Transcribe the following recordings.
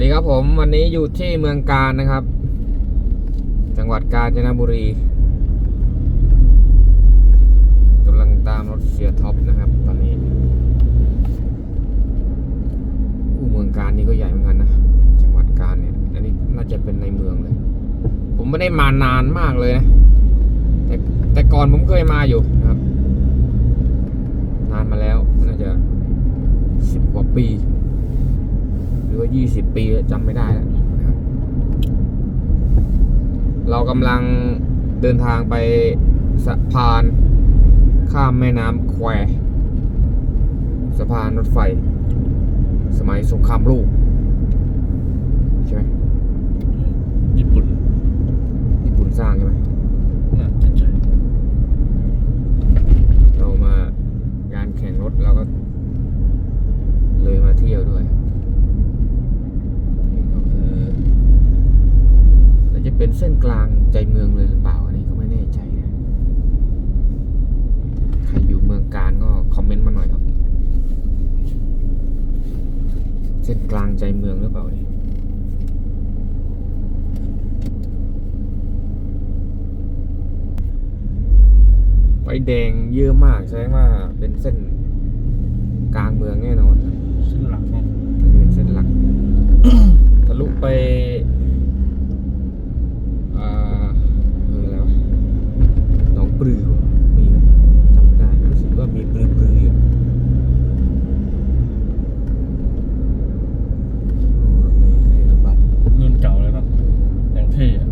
ดีครับผมวันนี้อยู่ที่เมืองการนะครับ จังหวัดกาญจนบุรีกำลังตามรถเสียท็อปนะครับ ตอนนี้อู้เมืองการนี่ก็ใหญ่เหมือนกันนะจังหวัดกาญเนี่ยอันนี้น่าจะเป็นในเมืองเลย ผมไม่ได้มานานมากเลยนะ แต่แต่ก่อนผมเคยมาอยู่นะครับ นานมาแล้วน่าจะสิบกว่าปี หรือว่า20ปีจำไม่ได้แล้วนะครับ เรากำลังเดินทางไปสะพาน ข้ามแม่น้ำแควสะพานรถไฟ สมัยสงครามโลกใช่ไหม ญี่ปุ่น ญี่ปุ่นสร้างใช่ไหม น่าจะใช่ เรามางานแข่งรถเราก็ เลยมาเที่ยวด้วยนี่ก็คือน่าจะ เป็นเส้นกลางใจเมืองเลยหรือเปล่า อันนี้ก็ไม่แน่ใจนะ ใครอยู่เมืองการก็คอมเมนต์มาหน่อยครับ เส้นกลางใจเมืองหรือเปล่าเนี่ยไฟแดงเยอะมากแสดงว่าเป็นเส้นกลางเมืองแน่นอน เส้นหลักเนาะมันเป็นเส้นหลัก ทะลุไปอ่าเอออะไรวะหนองปลือมีไหมจำไม่ได้รู้สึกว่ามีปลือปลืออยู่โอ้รถเมล์ไทยรถบัส รุ่นเก่าเลยเนาะอย่างเท่อะ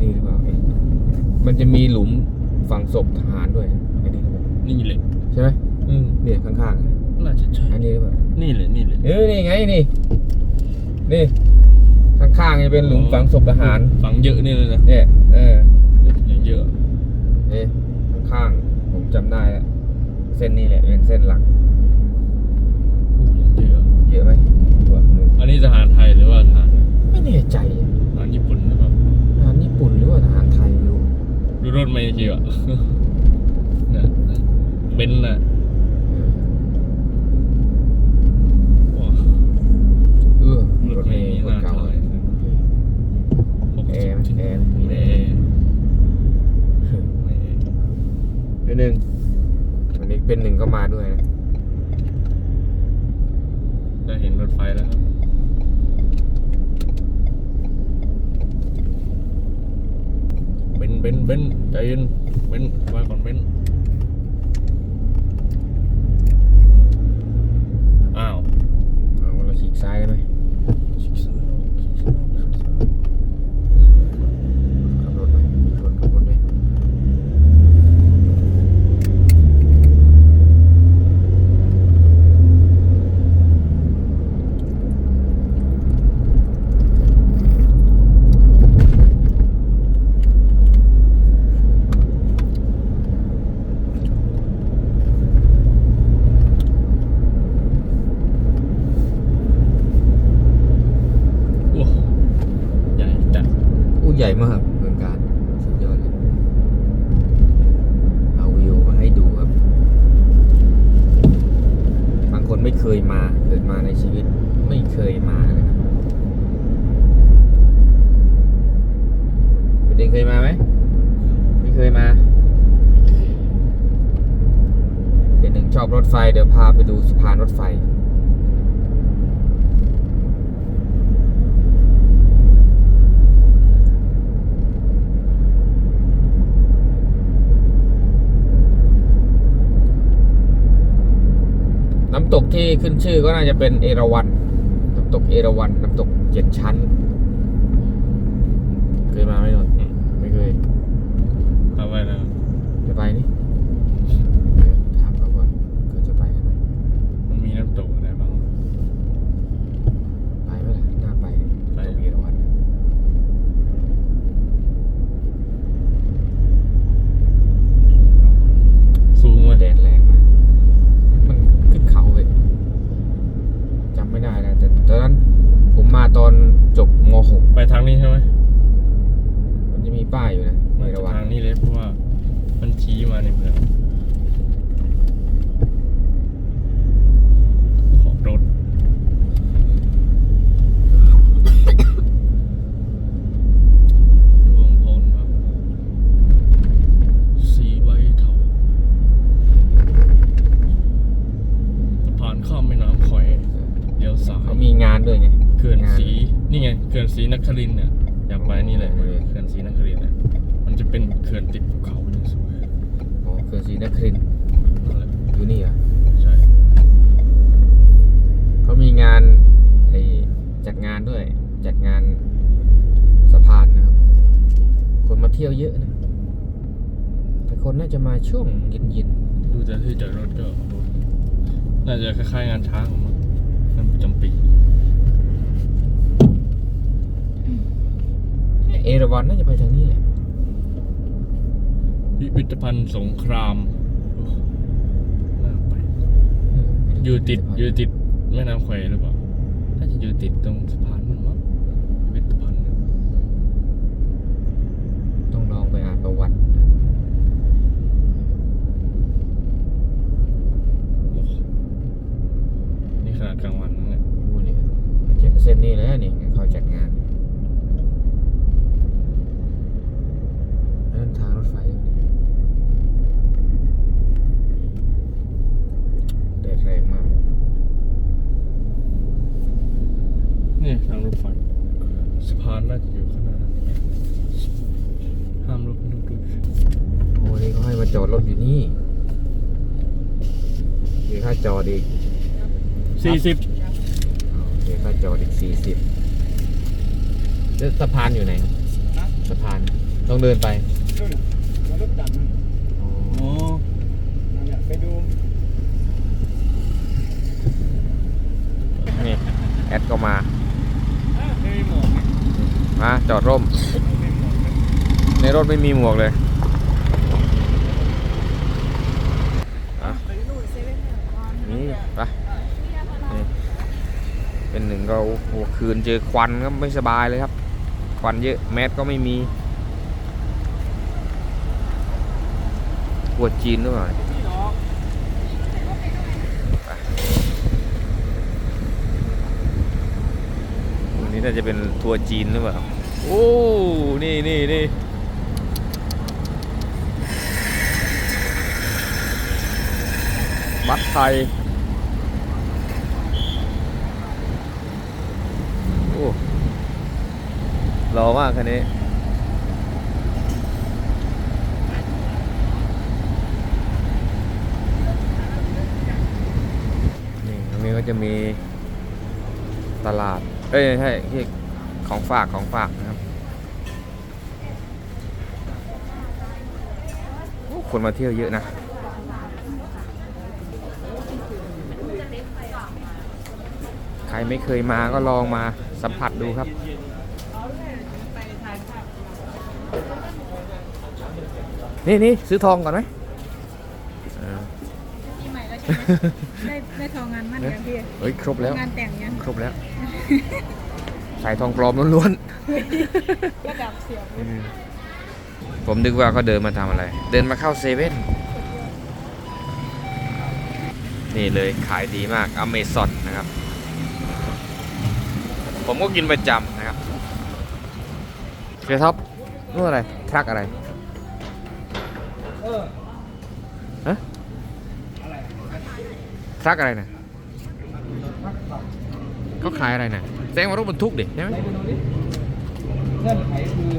นี่หรือเปล่าเอ๊ะมันจะมีหลุมฝังศพทหารด้วยไอ้นี่หรือเปล่า นี่แหละ ใช่ไหม อืม เนี่ยข้างๆอะ น่าจะใช่ อันนี้หรือเปล่า นี่แหละนี่แหละ เออนี่ไงนี่ นี่ ข้างๆจะเป็นหลุม ฝังศพทหารฝังเยอะนี่เลยนะเนี่ยเอออย่างเยอะนี่ข้างๆผมจำได้แล้วเส้นนี้แหละเป็นเส้นหลักโอ้อย่างเยอะเยอะไหมดูอะนู่นอันนี้ทหารไทยหรือว่าทหารไม่แน่ใจทหารญี่ปุ่นหรือเปล่าทหารญี่ปุ่นหรือว่าทหารไทยไม่รู้ดูรถเมล์จีอะน่ะเบนซ์น่ะว้าเออรรถถเมเมล์ล์คนเก่า น่าจะหกแอไมแอร์ไมมีแอแอร์ร์แอเดี๋ยวหนึ่งวันนี้เป็นหนึ่งก็มาด้วยนะได้เห็นรถไฟแล้วครับเบนเบนเบนใจเย็นเบนซ์มาก่อนเบนอ้าวเอาเราฉีกซ้ายได้ไหมขับรถไหมชวนขับรถไหม โอ้ใหญ่จัด อู้ใหญ่มากเมืองการสุดยอดเลย เอาวิวมาให้ดูครับ บางคนไม่เคยมาเกิดมาในชีวิตไม่เคยมาเลยครับคุณเดงเค ยมาไหมไม่เคยมา เดี๋ยวหนึ่งชอบรถไฟเดี๋ยวพาไปดูสะพานรถไฟน้ำตกที่ขึ้นชื่อก็น่าจะเป็นเอราวัณน้ำตกเอราวัณน้ำตกเจ็ดชั้นเคยมาไหมนน Galing? ที่ยวเยอะนะ แต่คนน่าจะมาช่วงเย็นดูจากที่จอดรถก็น่าจะคล้ายๆงานช้างมั้งงานประจำปีๆเอราวันน่าจะไปทางนี้แหละ พิพิธภัณฑ์สงครามโอ้น่าไปเอออยู่ติดอยู่ติดแม่น้ำแควหรือเปล่าน่าจะอยู่ติดตรงสะพานนั่นมั้งพิพิธภัณฑ์น่ะ ต้องลองไปอ่านประวัติ โอ้นี่ขนาดกลางวันนั่นแหละ โอ้เนี่ยมันจะเส้นนี้เลยนี่เขาจัดงานอันนั้นทางรถไฟแดดแรงมาก นี่ทางรถไฟสะพานน่าจะอยู่ข้างหน้านี่ห้ามรถบรรทุกด้วยโอ้นี่เขาให้มาจอดรถอยู่นี่เดี๋ยวค่าจอดอีกสี่สิบเดี๋ยวค่าจอดอีกสี่สิบแล้วสะพานอยู่ไหนครับสะพานต้องเดินไปนู่นน่ะแล้วรถดันนั่นอ๋ออ๋อนั่นแหละไปดูนี่แอดก็มา ไม่มีหมวกนะ มาจอดร่ม ในรถไม่มีหมวกเลยอะนี่ไปนี่เป็นหนึ่งก็โอ้โหคืนเจอควันก็ไม่สบายเลยครับ ควันเยอะแมสก็ไม่มี ปวดจีนหรือเปล่าเนี่ยไปวั นี้น่าจะเป็นทัวร์จีนหรือเปล่า โอ้ นี่นี่นี่บัตรไทย โอ้รอมากคันนี้นี่ตรงนี้ก็จะมีตลาด เอ้ยใช่ที่ของฝากของฝากนะครับโอ้คนมาเที่ยวเยอะนะ ใครไม่เคยมาก็ลองมาสัมผัสดูครับ นี่นี่ซื้อทองก่อนไหมเออปีใหม่แล้วใช่ไหมได้ได้ทองงานมั่นยังพี่เฮ้ยครบแล้ว งานแต่งยัง ครบแล้ว ใส่ทองปลอมล้วนระดับเสียบๆอืมผมนึกว่าเขาเดินมาทำอะไร เดินมาเข้าเซเว่น นี่เลยขายดีมากอเมซอนนะครับ ผมก็กินประจำนะครับเฟียท็อปนู่นอะไร ทรักอะไรเออฮะอะไรทรักอะไรนะ เขาขายอะไรนะแสดงว่ารถบรรทุกดิใช่ไหมเงื่อนไขคือ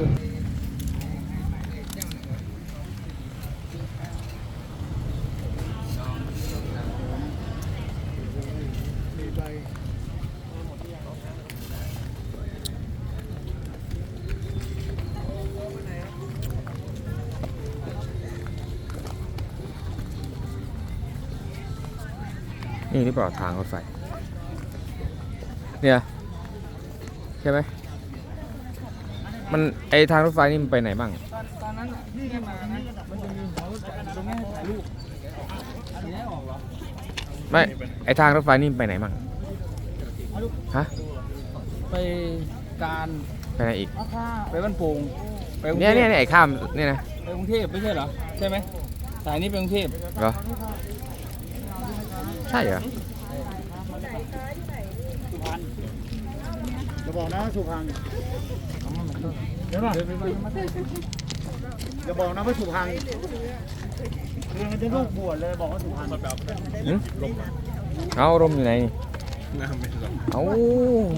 นี่หรือเปล่าทางรถไฟ เนี่ยใช่ไหมมันไอทางรถไฟนี่มันไปไหนบ้างตอนตอนนั้นที่ได้มานะมันจะมีหัวรถจักรตรงนี้ให้ถ่ายรูปอันนี้ออกเหรอไม่ไอทางรถไฟนี่มันไปไหนบ้างฮะไปการไปไหนอีกไปบ้านโป่งไปกรุงเนี่เทยพเนี่ยเนี่ยไอข้ามเนี่ยนะไปกรุงเทพไม่ใช่เหรอใช่ไหมสายนี้ไปกรุงเทพเหรอใช่เหรอ จะบอกนะสุพรรณเดี๋ยวนะจะบอกนะว่าสุพรรณเรียนกันจะลูกบวชเลยบอกว่าสุพรรณเอารมอยู่ไหนน้ำไรอกเอา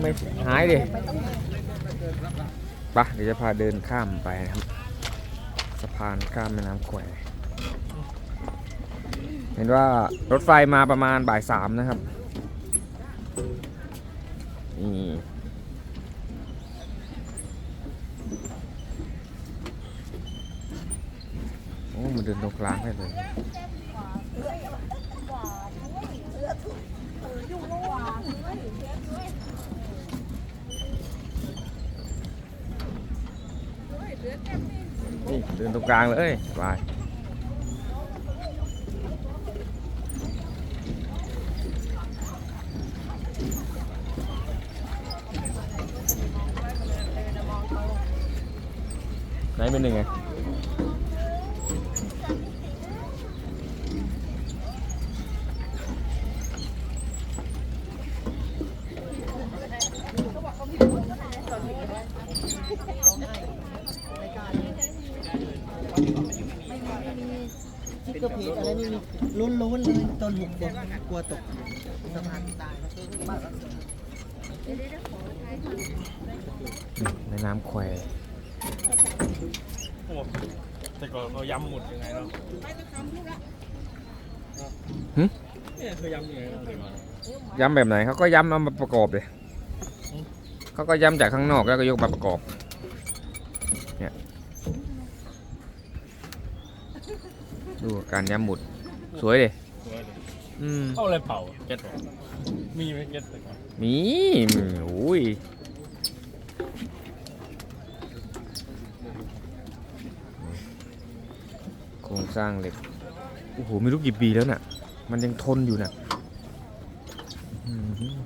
ไม่หายดิปะเดี๋ยวจะพาเดินข้ามไปนะครับสะพานข้ามแม่น้ำแควเห็นว่ารถไฟมาประมาณบ่ายสามนะครับ นี่โอ้มันเดินตรงกลางได้เลย นี่เดินตรงก ลางเลยสบายไหนเป็นหนึ่งไง ที่กระเพจอะไรนี่มีลุ้นๆเลยตอนหกขวบก ลัวตกสะพานตายบ้านแม่น้ำแควโอ้แต่ก่อนเขาย้ำหมุดยังไงเนาะหึเนี่ยเขาย้ำยังไงเนาะเดี๋ยวก่อนย้ำแบบไหนเขาก็ย้ำเอามาประกอบเลยเขาก็ย้ำจากข้างนอกแล้วก็ยกมาประกอบเนี่ยดูการย้ำหมุดสวยดิสวยเลย อืมเอาอะไรเป่าเก็ตเหรอมีไหมเก็ตแต่ก่อนมีโอ้ยโครงสร้างเหล็ก โอ้โหไม่รู้กี่ปีแล้วน่ะ มันยังทนอยู่น่ะอืม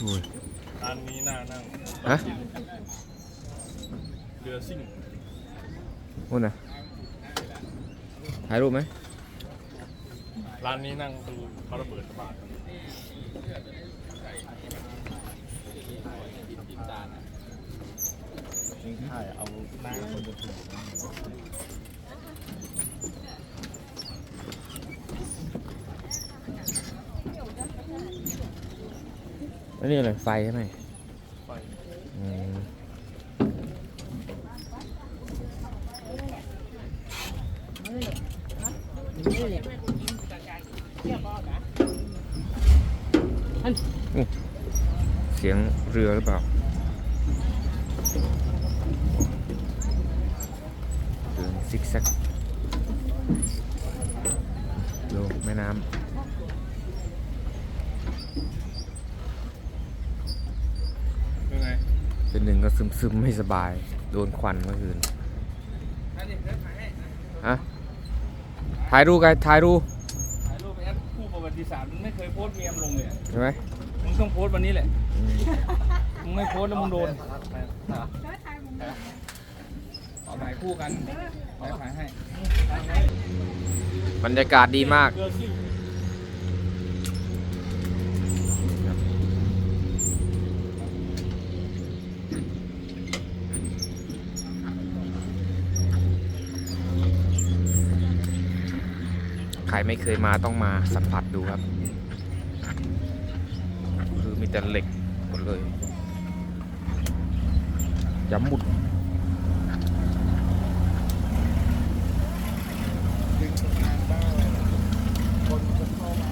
โอ้ย ร้านนี้น่านั่งฮะ เรือซิ่งโอ้น่ะถ่ายรูปไหม ร้านนี้นั่งดูเขาระเบิดระบาดกันทิ้งถ่ายเอาหน้าคนจะถูกแล้วนี่อะไรไฟใช่ไหม ไป อืมอู้เสียงเรือหรือเปล่า เดินซิกแซก ดูแม่น้ยังไงำเป็นหนึ่งก็ซึมซึมๆไม่สบาย โดนควันเมื่อคืนฮะถ่ายรูปกันถ่ายรูปถ่ายรูปแอปคู่ประวัติศาสตร์มึงไม่เคยโพสต์เมียมลงเลยอะใช่ไหมมึงต้องโพสต์วันนี้แหละ อืมมึงไม่โพสต์แล้วมึงโดนเอาถ่ายคู่กันถ่ายถ่ายให้ บรรยากาศดีมาก ใครไม่เคยมาต้องมาสัมผัสดูครับ คือมีแต่เหล็กหมดเลยย้ำหมุด ดึงสะพานได้คนจะเข้ามา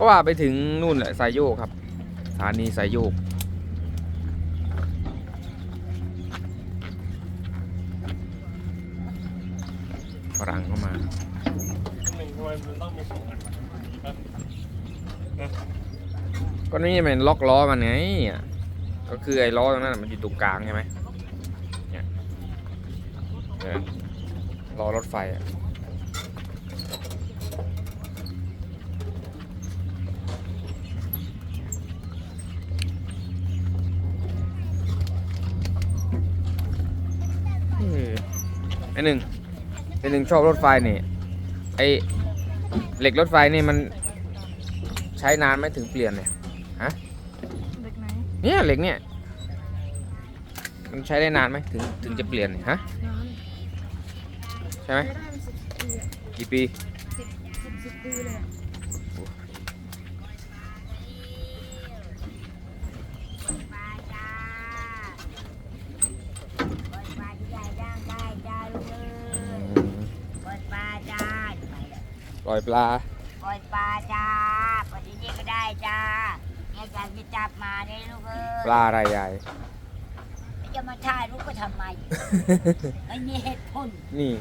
เขาว่าไปถึงนู่นแหละสายโยกครับสถานีสายโยก ฝรั่งเข้ามาก็นี่มันล็อกล้อมันไงก็คือไอ้ล้อตรงนั้นมันอยู่ตรงกลางใช่ไหมเนี่ยล้อรถไฟอะเออไอ้ หนึ่งไอ้หนึ่งชอบรถไฟนี่ไอ้เหล็กรถไฟนี่มันใช้นานไหมถึงเปลี่ยนเนี่ยเด็กไหนเนี่ยเหล็กเนี่ยมันใช้ได้นานไหมถึงถึงจะเปลี่ยนเนี่ยฮะน้อนใช่ไหมใช้ได้เป็นสิบปีอะกี่ปีสิบสิบสิบปีเลยอะ ปลาจ้าปล่อยปลาที่ใหญ่ย่างได้จ้าลูกเอ้ยปล่อยปลาจ้าไปเลย ป ล่อยปลา ปล่อยปลาจ้าปล่อยที่นี่ก็ได้จ้าเนี่ยอยากจะจับมาเนี่ยลูกเอ้ยปลาอะไรใหญ่จะมาถ่ายรูปก็ทำไมไม่มีเหตุผลนี่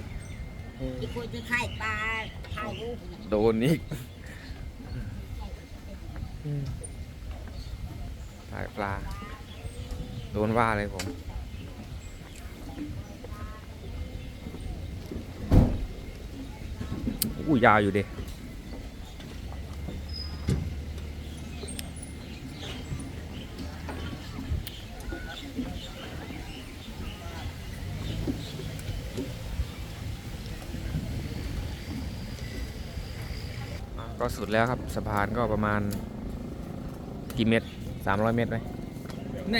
ที่ควรจะถ่ายปลาถ่ายรูปเนี่ยโดนอีกถ่ายปลา โดนว่าเลยผม อู้ยาวอยู่ดิอะก็สุดแล้วครับสะพานก็ประมาณกี่เมตรสามร้อยเมตรไหมไหน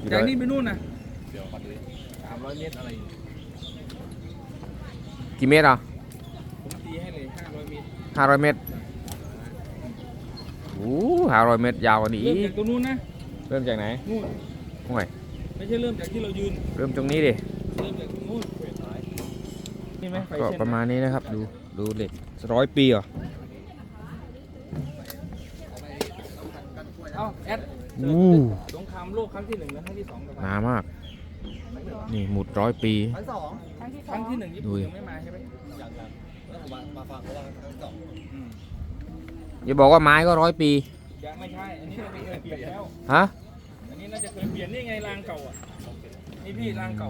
กี่จากร้อยนี่ไปนู่นนะสามร้อยเมตรอะไร กี่เมตรอะ ห้าร้อยเมตรโอ้ห้าร้อยเมตรยาวกว่านี้เริ่มอีจากกตรงนู้นนะเริ่มจากไหนนู่นห่วยไม่ใช่เริ่มจากที่เรายืน เริ่มตรงนี้ดิ เริ่มจากตรงนู้นนี่ไหมไฟก็เส้นประมาณนี้นะครับ ดูดูเหล็กร้อยปีเหรอเอ้าแอดอู้สงครามโลกครั้งที่หนึ่งและครั้งที่สองกับหนามาก นี่หมุดร้อยปี ครั้งสองครั้งที่ครั้งที่หนึ่งญี่ดูปุ่นดิยังไม่มาใช่ไหมยังยังแล้วผ มมามาฟังเขาว่าครั้งสองอืมอย่าบอกว่าไม้ก็ร้อยปี ยังไม่ใช่ อันนี้เราเคยเปลี่ยนแล้ว ฮะ อันนี้น่าจะเคยเปลี่ยนนี่ไงรางเก่าอะ นี่พี่รางเก่า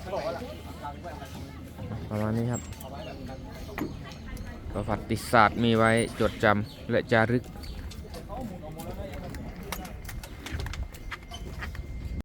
เขาบอกว่าล่ะประมาณนี้ครับ ประวัติศาสตร์มีไว้จดจำและจารึก